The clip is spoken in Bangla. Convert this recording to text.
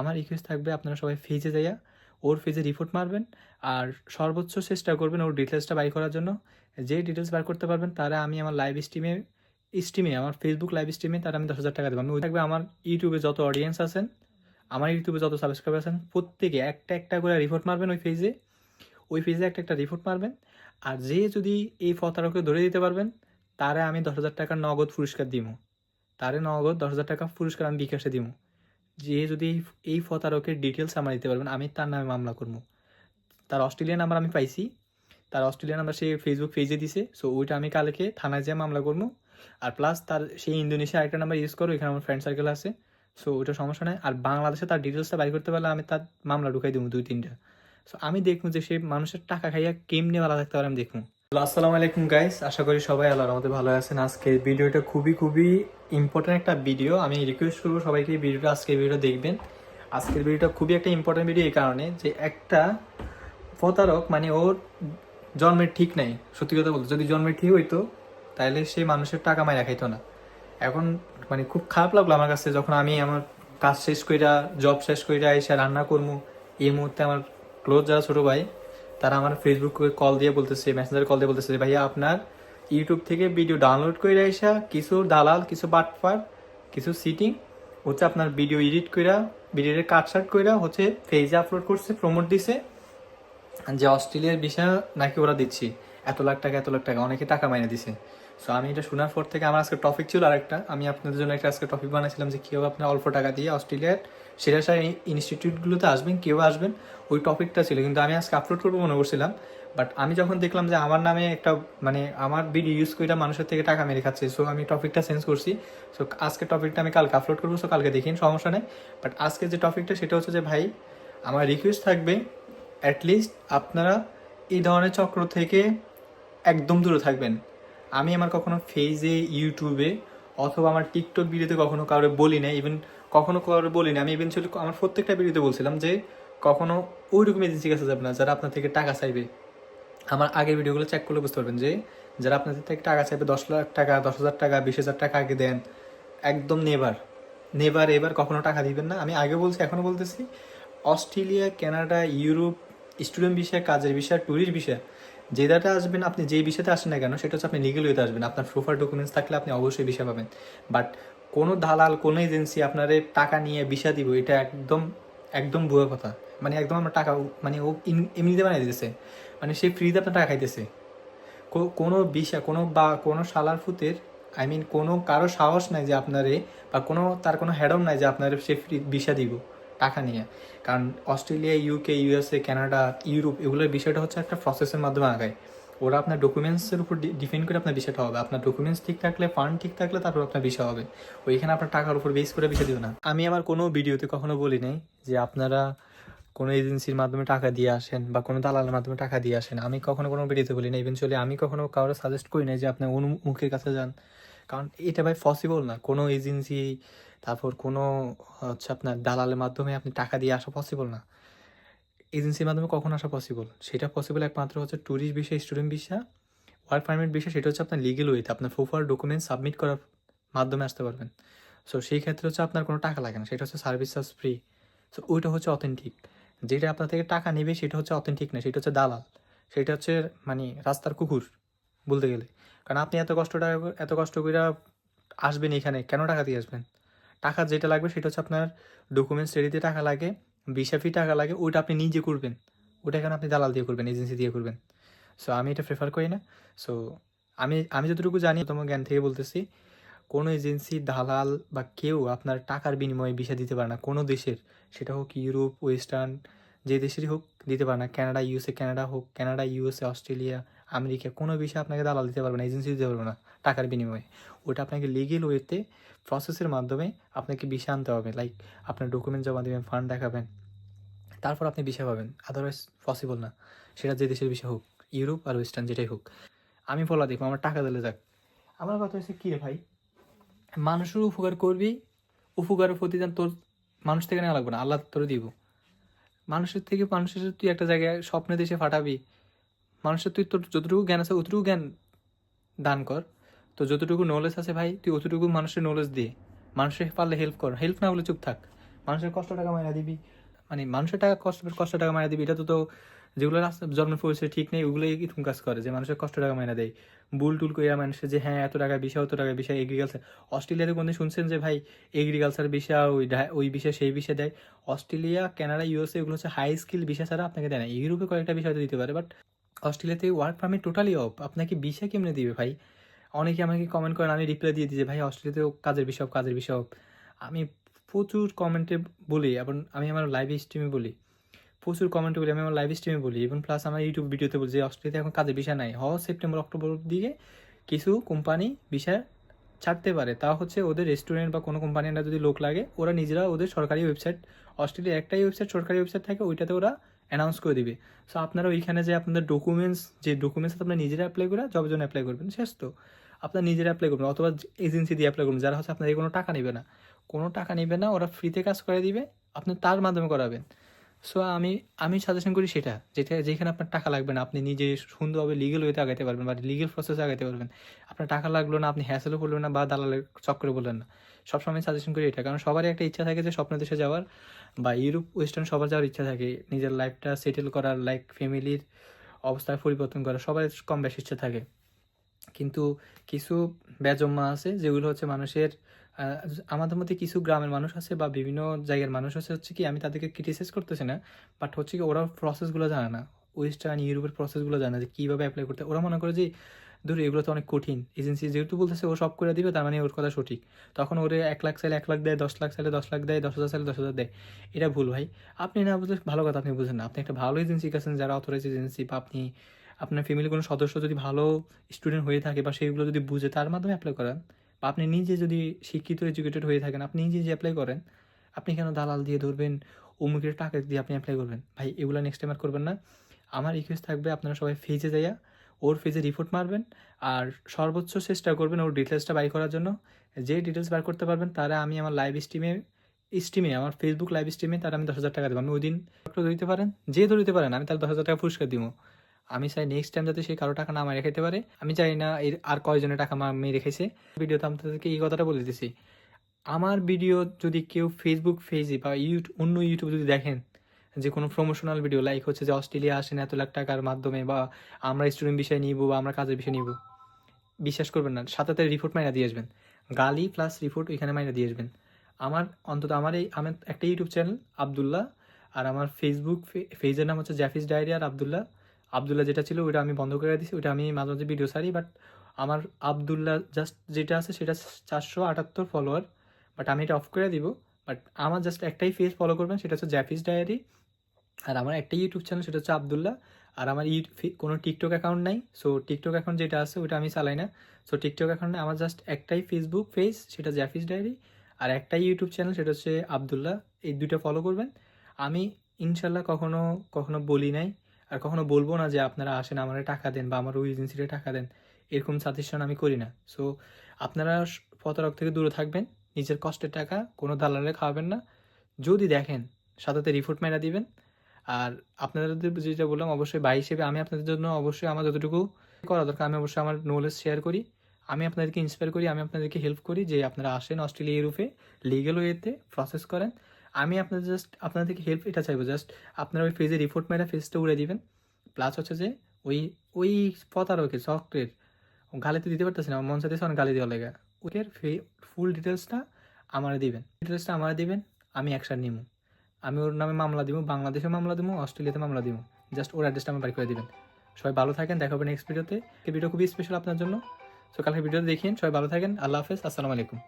আমার রিকোয়েস্ট থাকবে আপনারা সবাই ফেজে যাইয়া ওর ফেজে রিপোর্ট মারবেন আর সর্বোচ্চ চেষ্টা করবেন ওর ডিটেলসটা বাই করার জন্য। যে ডিটেলস বার করতে পারবেন তারা আমি আমার লাইভ স্ট্রিমে স্ট্রিমে আমার ফেসবুক লাইভ স্ট্রিমে তারা আমি দশ হাজার টাকা দেবো। আমি থাকবে আমার ইউটিউবে যত অডিয়েন্স আছেন, আমার ইউটিউবে যত সাবস্ক্রাইবার আছেন, প্রত্যেকে একটা একটা করে রিপোর্ট মারবেন ওই পেজে ওই পেজে একটা একটা রিপোর্ট মারবেন। আর যে যদি এই ফতারকে ধরে দিতে পারবেন, তারে আমি দশ হাজার টাকার নগদ পুরস্কার দিব তারে নগদ দশ হাজার টাকা পুরস্কার আমি বিকাশে দিব যে যদি এই ফতারকের ডিটেলস আমার দিতে পারবেন, আমি তার নামে মামলা করব। তার অস্ট্রেলিয়ান নাম্বার আমি পাইছি। তার অস্ট্রেলিয়ান নাম্বার সে ফেসবুক পেজে দিছে। সো ওইটা আমি কালকে থানায় যেয়ে মামলা করব। আর প্লাস তার সেই ইন্দোনেশিয়া আরেকটা নাম্বার ইউজ করো, এখানে আমার ফ্রেন্ড সার্কেল আছে। সো ওইটা সমস্যা নাই। আর বাংলাদেশে তার ডিটেলসটা বাইর করতে পারলে আমি তার মামলা ঢুকাই দেবো দুই তিনটা সো আমি দেখব যে সে মানুষের টাকা খাইয়া কেমনে ভালো থাকতে পারে আমি দেখব। আসসালামু আলাইকুম গাইস আশা করি সবাই আল্লাহর মধ্যে ভালো আছেন। আজকে ভিডিওটা খুবই খুবই ইম্পর্টেন্ট একটা ভিডিও আমি রিকোয়েস্ট করব সবাইকে ভিডিওটা আজকের ভিডিও দেখবেন। আজকের ভিডিওটা খুবই একটা ইম্পর্টেন্ট ভিডিও এই কারণে যে একটা প্রতারক মানে ওর জন্মের ঠিক নাই। সত্যি কথা বলতে, যদি জন্মের ঠিক হইতো তাহলে সে মানুষের টাকা মায় রাখাইতো না। এখন মানে খুব খারাপ লাগল আমার কাছে, যখন আমি আমার কাজ শেষ কইরা জব শেষ কইরা এসে রান্না করব এই মুহূর্তে আমার ক্লোজ যারা ছোটো ভাই তারা আমার ফেসবুকে কল দিয়ে বলতেছে মেসেঞ্জারে কল দিয়ে বলতেছে ভাইয়া, আপনার ইউটিউব থেকে ভিডিও ডাউনলোড করে এসা কিছু দালাল, কিছু বাটপার কিছু সিটিং হচ্ছে আপনার ভিডিও এডিট কইরা ভিডিওর কাটসাট কইরা হচ্ছে ফেজে আপলোড করছে প্রমোট দিছে। যে অস্ট্রেলিয়ার বিষয় নাকি ওরা দিচ্ছি, এত লাখ টাকা, এত লাখ টাকা, অনেকে টাকা মাইনে দিছে। সো আমি এটা শোনার পর থেকে আমার আজকে টপিক ছিল আরেকটা। আমি আপনাদের জন্য একটা আজকে টপিক বানাইছিলাম যে, কীভাবে আপনার অল্প টাকা দিয়ে অস্ট্রেলিয়ার সেরা সেরা ইনস্টিটিউটগুলোতে আসবেন, কেউ আসবেন, ওই টপিকটা ছিল। কিন্তু আমি আজকে আপলোড করব মনে করছিলাম বাট আমি যখন দেখলাম যে আমার নামে একটা মানে আমার ভিডিও ইউজ করে মানুষের থেকে টাকা মেরে খাচ্ছে সো আমি টপিকটা চেঞ্জ করছি। সো আজকে টপিকটা আমি কালকে আপলোড করব সো কালকে দেখিন, সমস্যা নেই। বাট আজকে যে টপিকটা সেটা হচ্ছে যে ভাই, আমার রিকোয়েস্ট থাকবে অ্যাটলিস্ট আপনারা এই ধরনের চক্র থেকে একদম দূরে থাকবেন। আমি আমার কখনো ফেজে ইউটিউবে অথবা আমার টিকটক ভিডিওতে কখনো কাউরে বলি না ইভেন কখনো কাউরে বলি না আমি ইভেনচুয়ালি আমার প্রত্যেকটা ভিডিওতে বলছিলাম যে কখনো ওই রকম এজেন্সি কাছে যাবে না যারা আপনার থেকে টাকা চাইবে। আমার আগের ভিডিওগুলো চেক করলে বুঝতে পারবেন যে যারা আপনাদের থেকে টাকা চাইবে, দশ লাখ টাকা, দশ হাজার টাকা, বিশ হাজার টাকা আগে দেন। একদম নেবার নেবার এবার কখনো টাকা দিবেন না। আমি আগে বলছি এখনও বলতেছি, অস্ট্রেলিয়া, কানাডা, ইউরোপ স্টুডেন্ট বিষয় কাজের বিষয় ট্যুরিস্ট বিষয় যে ডাটা আসবেন, আপনি যেই বিষয়তে আসেন না কেন, সেটা হচ্ছে আপনি লিগেল ওয়েতে আসবেন। আপনার প্রোফার ডকুমেন্টস থাকলে আপনি অবশ্যই বিষয় পাবেন। বাট কোনো দালাল, কোনো এজেন্সি আপনাদের টাকা নিয়ে বিষা দিব, এটা একদম একদম ভুয়া কথা। মানে একদম আমরা টাকা মানে ও এমনিতে বানিয়ে দিতেছে। মানে সে ফ্রিতে আপনার টাকা খাইতেছে। কোনো বিষয় কোনো বা, কোনো শালার ফুতের আই মিন কোনো, কারও সাহস নাই যে আপনারে, বা কোনো, তার কোনো হ্যাডম নাই যে আপনার সে ফ্রি বিষা দিব, টাকা নিয়ে। কারণ Australia UK USA Canada Europe এগুলোর বিষয়টা হচ্ছে একটা প্রসেসের মাধ্যমে আগায়। ওরা আপনার ডকুমেন্টসের উপর ডিপেন্ড করে আপনার বিষয়টা হবে। আপনার ডকুমেন্টস ঠিক থাকলে ফান্ড ঠিক থাকলে তারপর আপনার বিষয় হবে। ওইখানে আপনার টাকার উপর বেস করে বিষয় দিও না। আমি আমার কোনো ভিডিওতে কখনো বলি নাই যে আপনারা কোনো এজেন্সির মাধ্যমে টাকা দিয়ে আসেন বা কোনো দালালের মাধ্যমে টাকা দিয়ে আসেন। আমি কখনো কোনো ভিডিওতে বলি না ইভেনচুয়ালি আমি কখনো কারোর সাজেস্ট করি না যে আপনি অন্য মুখের কাছে যান। কারণ এটা ভাই পসিবল না। কোনো এজেন্সি তারপর কোনো হচ্ছে আপনার দালালের মাধ্যমে আপনি টাকা দিয়ে আসা পসিবল না। এজেন্সির মাধ্যমে কখন আসা পসিবল সেটা পসিবল একমাত্র হচ্ছে ট্যুরিস্ট বিষয় স্টুডেন্ট বিষয় ওয়ার্ক পারমিট বিষয় সেটা হচ্ছে আপনার লিগেল ওয়েতে আপনার প্রপার ডকুমেন্ট সাবমিট করার মাধ্যমে আসতে পারবেন। সো সেই ক্ষেত্রে হচ্ছে আপনার কোনো টাকা লাগে না। সেটা হচ্ছে সার্ভিস চার্জ ফ্রি সো ওইটা হচ্ছে অথেন্টিক যেটা আপনার থেকে টাকা নেবে, সেটা হচ্ছে অথেন্টিক না। সেটা হচ্ছে দালাল। সেটা হচ্ছে মানে রাস্তার কুকুর, বলতে গেলে। কারণ আপনি এত কষ্ট টাকা এত কষ্ট করে আসবেন এখানে, কেন টাকা দিয়ে আসবেন? টাকা যেটা লাগবে, সেটা হচ্ছে আপনার ডকুমেন্টস রেডিতে টাকা লাগে। ভিসা ফি টাকা লাগে, ওইটা আপনি নিজে করবেন। ওটা কেন আপনি দালাল দিয়ে করবেন, এজেন্সি দিয়ে করবেন? সো আমি এটা প্রেফার করি না। সো আমি আমি যতটুকু জানি তোমার জ্ঞান থেকে বলতেছি, কোনো এজেন্সি দালাল বা কেউ আপনার টাকার বিনিময়ে ভিসা দিতে পারে না। কোনো দেশের, সেটা হোক ইউরোপ, ওয়েস্টার্ন, যে দেশেরই হোক, দিতে পারে না। কানাডা, ইউএসএ, কানাডা হোক, কানাডা, ইউএসএ, অস্ট্রেলিয়া আমেরিকা কোনো বিষয়ে আপনাকে দালাল দিতে পারবে না এজেন্সি দিতে পারবে না, টাকার বিনিময়ে। ওটা আপনাকে লিগেল ওয়েতে প্রসেসের মাধ্যমে আপনাকে ভিসা আনতে হবে। লাইক আপনার ডকুমেন্ট জমা দেবেন ফান্ড দেখাবেন, তারপর আপনি ভিসা পাবেন। আদারওয়াইজ পসিবল না। সেটা যে দেশের বিষয় হোক ইউরোপ আর ওয়েস্টার্ন যেটাই হোক। আমি বলা দেখব, আমার টাকা দিলে যাক। আমার কথা হচ্ছে কী রে ভাই? মানুষের উপকার করবি উপকারের প্রতিদান তোর মানুষ থেকে নেওয়া লাগবে না, আল্লাহ তোর দিব। মানুষের থেকে মানুষের তুই একটা জায়গায় স্বপ্নে দেশে ফাটাবি মানুষের তুই তোর যতটুকু জ্ঞান আছে অতটুকু জ্ঞান দান কর। তো যতটুকু নলেজ আছে ভাই, তুই অতটুকু মানুষের নলেজ দিয়ে মানুষের পারলে হেল্প কর। হেল্প না হলে চুপ থাক। মানুষের কষ্ট টাকা মারা দিবি। মানে মানুষের টাকা কষ্ট কষ্ট টাকা মারা দিবি, এটা তো তো যেগুলো জন্মের পরিচয় ঠিক নেই, ওগুলোই এরকম কাজ করে যে মানুষের কষ্ট টাকা মাইনা দেয়। বুল টুল কইরা মানুষের যে হ্যাঁ এত টাকা বিষয়, অত টাকা বিষয় এগ্রিকালচার অস্ট্রেলিয়াতে কোনদিন শুনছেন যে ভাই এগ্রিকালচার বিষয়, ওই ওই বিষয়, সেই বিষয় দেয়? অস্ট্রেলিয়া কানাডা ইউএসএ এগুলো হচ্ছে হাই স্কিল বিষয় ছাড়া আপনাকে দেয় না। ইউরোপে কয়েকটা বিষয় দিতে পারে বাট অস্ট্রেলিয়াতে ওয়ার্ক পারমিট টোটালি অফ আপনাকে বিষয় কেমনে দিবে ভাই? অনেকে আমাকে কমেন্ট করেন, আমি রিপ্লাই দিয়ে দিই ভাই, অস্ট্রেলিয়াতেও কাজের বিষয় কাজের বিষয় আমি প্রচুর কমেন্টে বলি, এবং আমি আমার লাইভ স্ট্রিমে বলি। প্রচুর কমেন্ট বলি, আমি আমার লাইভ স্ট্রিমে বলি এবং প্লাস আমার ইউটিউব ভিডিওতে বলি যে, অস্ট্রেলিয়াতে এখন কাজের বিষয় নাই। হ সেপ্টেম্বর অক্টোবর দিকে কিছু কোম্পানি বিষয় ছাড়তে পারে। তা হচ্ছে ওদের রেস্টুরেন্ট বা কোনো কোম্পানিরা যদি লোক লাগে, ওরা নিজেরা ওদের সরকারি ওয়েবসাইট অস্ট্রেলিয়া একটাই ওয়েবসাইট সরকারি ওয়েবসাইট থাকে, ওইটাতে ওরা অ্যানাউন্স করে দিবে। সো আপনারা ওইখানে যে আপনাদের ডকুমেন্টস যে ডকুমেন্টস আপনারা নিজেরা অ্যাপ্লাই করে জবের জন্য অ্যাপ্লাই করবেন। শেষ তো। আপনার নিজেরা অ্যাপ্লাই করবেন, অথবা এজেন্সি দিয়ে অ্যাপ্লাই করবেন। যারা হচ্ছে আপনাদের কোনো টাকা নেবে না। কোনো টাকা নেবে না, ওরা ফ্রিতে কাজ করে দিবে, আপনি তার মাধ্যমে করাবেন। সো আমি আমি সাজেশন করি সেটা, যেটা, যেখানে আপনার টাকা লাগবে না, আপনি নিজে সুন্দরভাবে লিগেল ওয়েতে আগাইতে পারবেন বা লিগেল প্রসেসে আগাইতে পারবেন। আপনার টাকা লাগল না, আপনি হ্যাসেলও করলেন না বা দালালের চক্করে বললেন না। সবসময় সাজেশন করি এটা। কারণ সবারই একটা ইচ্ছা থাকে যে স্বপ্ন দেশে যাওয়ার বা ইউরোপ ওয়েস্টার্ন সবার যাওয়ার ইচ্ছা থাকে। নিজের লাইফটা সেটেল করার লাইক ফ্যামিলির অবস্থা পরিবর্তন করার সবার কম বেশি ইচ্ছা থাকে। কিন্তু কিছু বেজম্মা আছে যেগুলো হচ্ছে মানুষের আমাদের মধ্যে কিছু গ্রামের মানুষ আছে বা বিভিন্ন জায়গার মানুষ আছে হচ্ছে কি, আমি তাদেরকে ক্রিটিসাইজ করতেছি না বাট হচ্ছে কি ওরা প্রসেসগুলো জানে না। ওয়েস্টার্ন ইউরোপের প্রসেসগুলো জানে যে কীভাবে অ্যাপ্লাই করতে ওরা মনে করে যে ধরো, এগুলো তো অনেক কঠিন। এজেন্সি যেহেতু বলতেছে ও সব করে দিবে, তার মানে ওর কথা সঠিক। তখন ওরে এক লাখ চাইলে এক লাখ দেয়, দশ লাখ চাইলে দশ লাখ দেয়, দশ হাজার চাইলে দশ হাজার দেয়। এটা ভুল ভাই। আপনি না বুঝলে ভালো কথা আপনি বুঝেন না। আপনি একটা ভালো এজেন্সি কাছেন, যারা অথরাইজ এজেন্সি, বা আপনি আপনার ফ্যামিলির কোনো সদস্য যদি ভালো স্টুডেন্ট হয়ে থাকে, বা সেইগুলো যদি বুঝে, তার মাধ্যমে অ্যাপ্লাই করেন। বা আপনি নিজে যদি শিক্ষিত এডুকেটেড হয়ে থাকেন, আপনি নিজে যে অ্যাপ্লাই করেন, আপনি কেন দালাল দিয়ে ধরবেন, অমুকের টাকা দিয়ে আপনি অ্যাপ্লাই করবেন? ভাই, এগুলো নেক্সট টাইম আর করবেন না। আমার রিকোয়েস্ট থাকবে আপনারা সবাই ফেজে যাইয়া ওর ফেজে রিপোর্ট মারবেন আর সর্বোচ্চ চেষ্টা করবেন ওর ডিটেলসটা বাই করার জন্য। যে ডিটেলস বার করতে পারবেন তারা আমি আমার লাইভ স্ট্রিমে স্ট্রিমে আমার ফেসবুক লাইভ স্ট্রিমে তারা আমি দশ হাজার টাকা দেবো। আমি ওই দিন ধরিতে পারেন, যে ধরিতে পারেন, আমি তার দশ হাজার টাকা পুরস্কার দিব। আমি চাই নেক্সট টাইম যাতে সে কারও টাকা না মেরে খেতে পারে। আমি চাই না এর আর কয়জনের টাকা মেরে রেখেছে ভিডিওতে আমি তাদেরকে এই কথাটা বলে দিতেছি। আমার ভিডিও যদি কেউ ফেসবুক পেজে বা ইউটিউব অন্য ইউটিউবে যদি দেখেন যে কোনো প্রমোশনাল ভিডিও লাইক হচ্ছে যে অস্ট্রেলিয়া আসেন, এত লাখ টাকার মাধ্যমে বা আমরা স্টুডেন্ট বিষয় নিব বা আমরা কাজের বিষয় নিব, বিশ্বাস করবেন না, সাথে রিপোর্ট মাইনা দিয়ে আসবেন। গালি প্লাস রিপোর্ট ওইখানে মাইনা দিয়ে আসবেন। আমার অন্তত, আমার এই, আমার একটা ইউটিউব চ্যানেল আবদুল্লাহ, আর আমার ফেসবুক পেজের নাম হচ্ছে জ্যাফিস ডায়েরি আর আবদুল্লাহ। আবদুল্লাহ যেটা ছিল ওইটা আমি বন্ধ করে দিয়েছি ওটা আমি মাঝে মাঝে ভিডিও সারি বাট আমার আবদুল্লাহ জাস্ট যেটা আছে সেটা চারশো আটাত্তর ফলোয়ার বাট আমি এটা অফ করে দিব। বাট আমার জাস্ট একটাই পেজ ফলো করবেন, সেটা হচ্ছে জ্যাফিস ডায়েরি আর আমার একটা ইউটিউব চ্যানেল সেটা হচ্ছে আবদুল্লাহ। আর আমার কোনো টিকটক অ্যাকাউন্ট নাই। সো টিকটক অ্যাকাউন্ট যেটা আছে ওটা আমি চালাই না। সো টিকটক অ্যাকাউন্টে আমার জাস্ট একটাই ফেসবুক পেজ সেটা জ্যাফিস ডায়েরি আর একটাই ইউটিউব চ্যানেল সেটা হচ্ছে আবদুল্লাহ। এই দুইটা ফলো করবেন। আমি ইনশাল্লাহ কখনো কখনো বলি নাই। আর কখনো বলব না যে আপনারা আসেন, আমার টাকা দেন বা আমার ওই এজেন্সিতে টাকা দেন। এরকম সাজেশন আমি করি না। সো আপনারা প্রতারক থেকে দূরে থাকবেন। নিজের কষ্টের টাকা কোনো দালালে খাওয়াবেন না। যদি দেখেন, সাথে রিপোর্ট মেরা দিবেন। আর আপনাদের যেটা বললাম, অবশ্যই ভাই হিসেবে আমি আপনাদের জন্য অবশ্যই আমার যতটুকু করা দরকার, আমি অবশ্যই আমার নলেজ শেয়ার করি। আমি আপনাদেরকে ইন্সপায়ার করি, আমি আপনাদেরকে হেল্প করি যে আপনারা আসেন অস্ট্রেলিয়া ইউরোপে লিগেল ওয়েতে প্রসেস করেন। আমি আপনাদের জাস্ট আপনাদেরকে হেল্প এটা চাইব জাস্ট আপনারা ওই ফেজে রিপোর্ট মেরা ফেজটা উড়ে দিবেন। প্লাস হচ্ছে যে ওই ওই প্রতারকের সফটওয়্যার গালিতে দিতে পারতেছে না, মন চাইতেছে অনেক গালি দেওয়া লেগে। ওকের ফুল ডিটেলসটা আমার দিবেন। ডিটেলসটা আমার দিবেন, আমি অ্যাকশন নিব আমি ওর নামে মামলা দিব বাংলাদেশে মামলা দিব, অস্ট্রেলিয়াতে মামলা দিব। জাস্ট ওর অ্যাড্রেসটা আমার বাড়ি করে দেবেন। সবাই ভালো থাকেন, দেখা হবে নেক্সট ভিডিওতে এই ভিডিও খুবই স্পেশাল আপনার জন্য। সো কালকে ভিডিওতে দেখিন সবাই ভালো থাকেন। আল্লাহ হাফেজ। আসসালামু আলাইকুম।